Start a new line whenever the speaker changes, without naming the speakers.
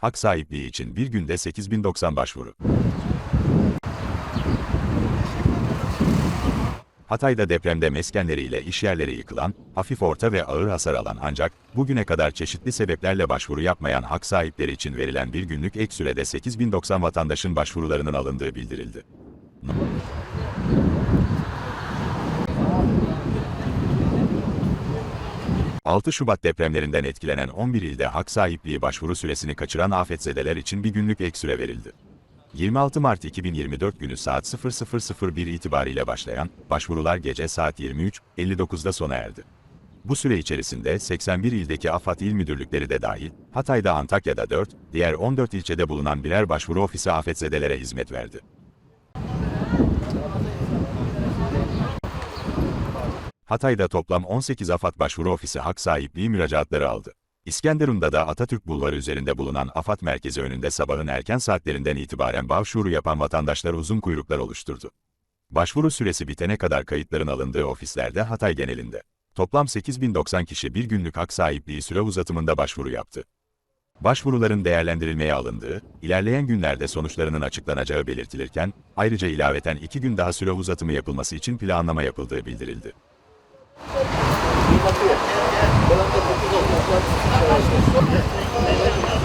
Hak sahipliği için bir günde 8090 başvuru. Hatay'da depremde meskenleriyle işyerleri yıkılan, hafif orta ve ağır hasar alan ancak bugüne kadar çeşitli sebeplerle başvuru yapmayan hak sahipleri için verilen bir günlük ek sürede 8090 vatandaşın başvurularının alındığı bildirildi. 6 Şubat depremlerinden etkilenen 11 ilde hak sahipliği başvuru süresini kaçıran afetzedeler için bir günlük ek süre verildi. 26 Mart 2024 günü saat 00.01 itibariyle başlayan başvurular gece saat 23.59'da sona erdi. Bu süre içerisinde 81 ildeki AFAD il müdürlükleri de dahil, Hatay'da Antakya'da 4, diğer 14 ilçede bulunan birer başvuru ofisi afetzedelere hizmet verdi. Hatay'da toplam 18 AFAD başvuru ofisi hak sahipliği müracaatları aldı. İskenderun'da da Atatürk Bulvarı üzerinde bulunan AFAD merkezi önünde sabahın erken saatlerinden itibaren başvuru yapan vatandaşlar uzun kuyruklar oluşturdu. Başvuru süresi bitene kadar kayıtların alındığı ofislerde Hatay genelinde. Toplam 8090 kişi bir günlük hak sahipliği süre uzatımında başvuru yaptı. Başvuruların değerlendirilmeye alındığı, ilerleyen günlerde sonuçlarının açıklanacağı belirtilirken, ayrıca ilaveten iki gün daha süre uzatımı yapılması için planlama yapıldığı bildirildi.
Thank you.